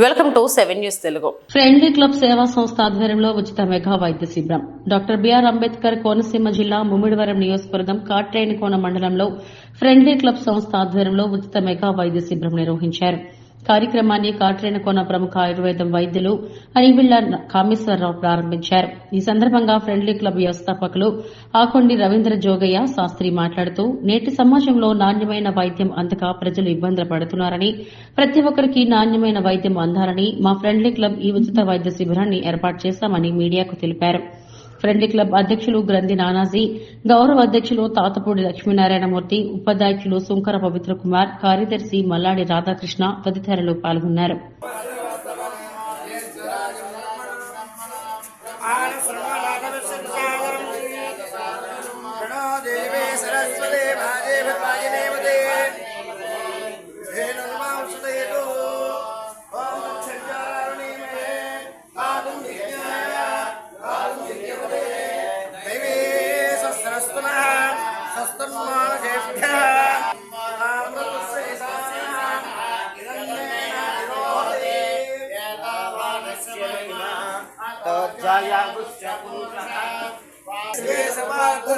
Welcome to seven news Telugu. Friendly club సేవా సంస్థ ఆధ్వర్యంలో ఉచిత మెగా వైద్య శిబిరం. డాక్టర్ బిఆర్ అంబేద్కర్ కోనసీమ జిల్లా ముమ్మిడివరం నియోజకవర్గం కాట్రేనికోన మండలంలో ఫ్రెండ్లీ క్లబ్ సంస్థ ఆధ్వర్యంలో ఉచిత మెగా వైద్య శిబిరం నిర్వహించారు. కార్యక్రమాన్ని కాట్రేనికోన ప్రముఖ ఆయుర్వేదం వైద్యులు అనివిళ్ళ కామేశ్వరరావు ప్రారంభించారు. ఈ సందర్భంగా ఫ్రెండ్లీ క్లబ్ వ్యవస్థాపకులు ఆకొండి రవీంద్ర జోగయ్య శాస్త్రి మాట్లాడుతూ నేటి సమాజంలో నాణ్యమైన వైద్యం అందక ప్రజలు ఇబ్బందులు పడుతున్నారని ప్రతి ఒక్కరికి నాణ్యమైన వైద్యం అందాలని మా ఫ్రెండ్లీ క్లబ్ ఈ ఉచిత వైద్య శిబిరాన్ని ఏర్పాటు చేశామని మీడియాకు తెలిపారు. ఫ్రెండ్లీ క్లబ్ అధ్యక్షులు గ్రంథి నానాజీ గౌరవ అధ్యక్షులు తాతపూడి లక్ష్మీనారాయణమూర్తి ఉపాధ్యక్షులు సుంకర పవిత్ర కుమార్ కార్యదర్శి మల్లాడి రాధాకృష్ణ తదితరులు పాల్గొన్నారు.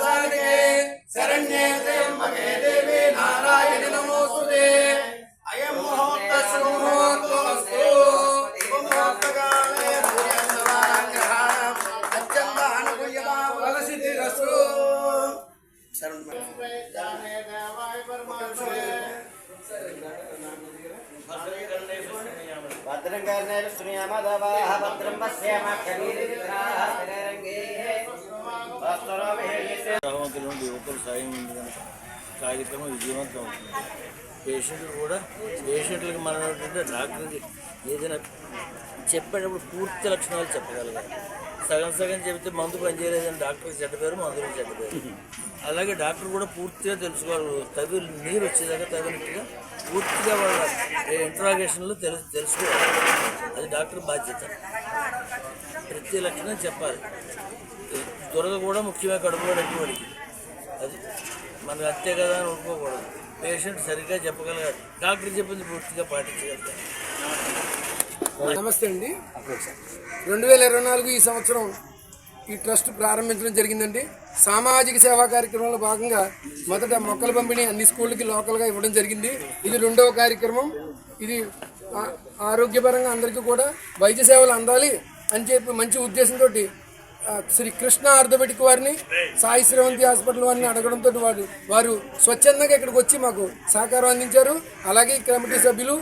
శరణ్యే భద్రం కర్ణేలు శ్రీయమదవాహ భద్రం నుండి యువకులు సాయం కార్యక్రమం విజయవంతం అవుతుంది. పేషెంట్లు కూడా పేషెంట్లకు మనం ఏంటంటే డాక్టర్కి ఏదైనా చెప్పేటప్పుడు పూర్తి లక్షణాలు చెప్పగలగాలి. సగం సగం చెబితే మందు పనిచేయలేదని డాక్టర్కి చెడ్డ పేరు మందులకు చెడ్డ పేరు. అలాగే డాక్టర్ కూడా పూర్తిగా తెలుసుకోవాలి. తవి నీరు వచ్చేదాకా తగినట్టుగా పూర్తిగా వాళ్ళ ఇంట్రాగేషన్లో తెలుసు తెలుసుకోవాలి. అది డాక్టర్ బాధ్యత. ప్రతి లక్షణం చెప్పాలి. దురద కూడా ముఖ్యమే కడుపులో వాడికి అది మనకు అంతే కదా అని ఊరుకోకూడదు పేషెంట్ సరిగ్గా చెప్పగలగాలి. డాక్టర్ చెప్పింది పూర్తిగా పాటించగలుగుతారు నమస్తే అండి. రెండు వేల ఇరవై నాలుగు ఈ సంవత్సరం ఈ ట్రస్ట్ ప్రారంభించడం జరిగిందండి. సామాజిక సేవా కార్యక్రమంలో భాగంగా మొదట మొక్కల పంపిణీ అన్ని స్కూళ్ళకి లోకల్గా ఇవ్వడం జరిగింది. ఇది రెండవ కార్యక్రమం. ఇది ఆ- ఆరోగ్యపరంగా అందరికీ కూడా వైద్య సేవలు అందాలి అని చెప్పి మంచి ఉద్దేశంతో శ్రీ కృష్ణ ఆర్థోపెడిక్ వారిని సాయి శ్రవంతి హాస్పిటల్ వారిని అడగడంతో వారు వారు స్వచ్ఛందంగా ఇక్కడికి వచ్చి మాకు సహకారం అందించారు. అలాగే కమిటీ సభ్యులు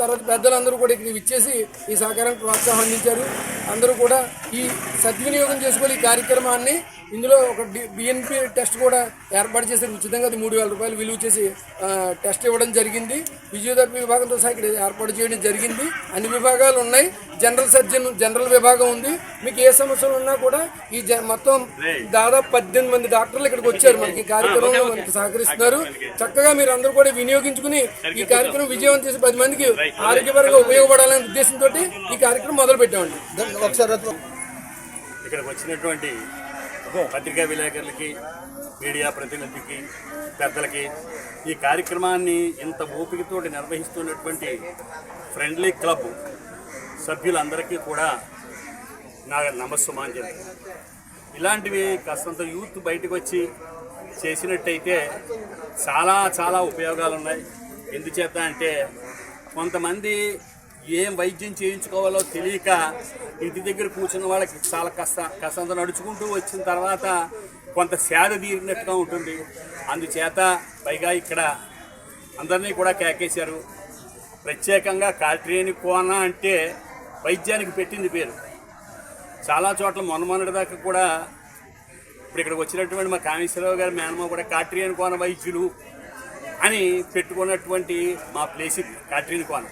తర్వాత పెద్దలందరూ కూడా ఇక్కడికి ఇచ్చేసి ఈ సహకారానికి ప్రోత్సాహం అందించారు. అందరూ కూడా ఈ సద్వినియోగం చేసుకొని ఈ కార్యక్రమాన్ని ఇందులో ఒక బిఎన్పి టెస్ట్ కూడా ఏర్పాటు చేసి ఉచితంగా అది మూడు వేల రూపాయలు విలువ చేసి టెస్ట్ ఇవ్వడం జరిగింది. ఫిజియోథెరపీ విభాగంతో సహా ఇక్కడ ఏర్పాటు చేయడం జరిగింది. అన్ని విభాగాలు ఉన్నాయి. జనరల్ సర్జన్ జనరల్ విభాగం ఉంది. మీకు ఏ సమస్యలు ఉన్నా కూడా ఈ జ- మొత్తం దాదాపు పద్దెనిమిది మంది డాక్టర్లు ఇక్కడికి వచ్చారు మనకి ఈ కార్యక్రమంలో మనకి సహకరిస్తున్నారు. చక్కగా మీరు అందరూ కూడా వినియోగించుకుని ఈ కార్యక్రమం విజయవంతం చేసి పది మందికి ఆరోగ్యపరంగా ఉపయోగపడాలనే ఉద్దేశంతో ఈ కార్యక్రమం మొదలు పెట్టామండి. ఇక్కడికి వచ్చినటువంటి పత్రికా విలేకరులకి మీడియా ప్రతినిధికి పెద్దలకి ఈ కార్యక్రమాన్ని ఇంత ఓపికతో నిర్వహిస్తున్నటువంటి ఫ్రెండ్లీ క్లబ్ సభ్యులందరికీ కూడా నా చెప్పి ఇలాంటివి కాస్తంత యూత్ బయటకు వచ్చి చేసినట్టయితే చాలా చాలా ఉపయోగాలు ఉన్నాయి ఎందుచేత అంటే కొంతమంది ఏం వైద్యం చేయించుకోవాలో తెలియక ఇంటి దగ్గర కూర్చున్న వాళ్ళకి చాలా కష్ట కష్టంత నడుచుకుంటూ వచ్చిన తర్వాత కొంత సేద తీరినట్టుగా ఉంటుంది. అందుచేత పైగా ఇక్కడ అందరినీ కూడా కేకేశారు. ప్రత్యేకంగా కాట్రేని కోన అంటే వైద్యానికి పెట్టింది పేరు. చాలా చోట్ల మొన్న మొన్నటి దాకా కూడా ఇప్పుడు ఇక్కడికి వచ్చినటువంటి మా కామేశ్వరరావు గారి మేనమ్మ కూడా కాట్రియన్ కోన వైద్యులు అని పెట్టుకున్నటువంటి మా ప్లేస్ ఇది కాట్రియన్ కోన.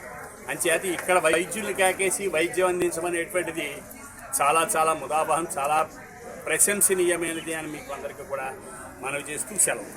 అంచేత ఇక్కడ వైద్యుల్ని కాకేసి వైద్యం అందించమనేటువంటిది చాలా చాలా ముదాబాహం చాలా ప్రశంసనీయమైనది అని మీకు అందరికీ కూడా మనవి చేస్తూ సెలవు.